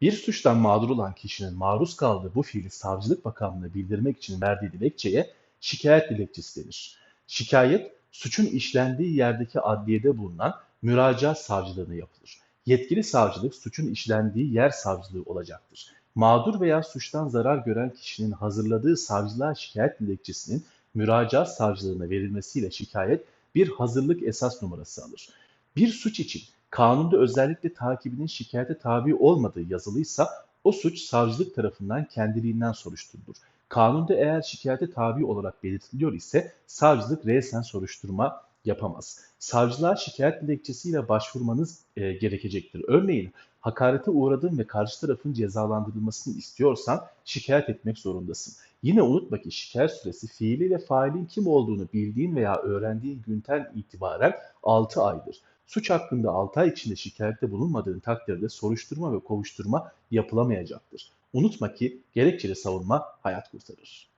Bir suçtan mağdur olan kişinin maruz kaldığı bu fiili savcılık makamına bildirmek için verdiği dilekçeye şikayet dilekçesi denir. Şikayet, suçun işlendiği yerdeki adliyede bulunan müracaat savcılığına yapılır. Yetkili savcılık suçun işlendiği yer savcılığı olacaktır. Mağdur veya suçtan zarar gören kişinin hazırladığı savcılığa şikayet dilekçesinin müracaat savcılığına verilmesiyle şikayet bir hazırlık esas numarası alır. Bir suç için kanunda özellikle takibinin şikayete tabi olmadığı yazılıysa o suç savcılık tarafından kendiliğinden soruşturulur. Kanunda eğer şikayete tabi olarak belirtiliyor ise savcılık resen soruşturma yapamaz. Savcılığa şikayet dilekçesiyle başvurmanız e, gerekecektir. Örneğin hakarete uğradın ve karşı tarafın cezalandırılmasını istiyorsan şikayet etmek zorundasın. Yine unutma ki şikayet süresi fiili ve failin kim olduğunu bildiğin veya öğrendiğin günden itibaren 6 aydır. Suç hakkında 6 ay içinde şikayette bulunmadığın takdirde soruşturma ve kovuşturma yapılamayacaktır. Unutma ki gerekçeli savunma hayat kurtarır.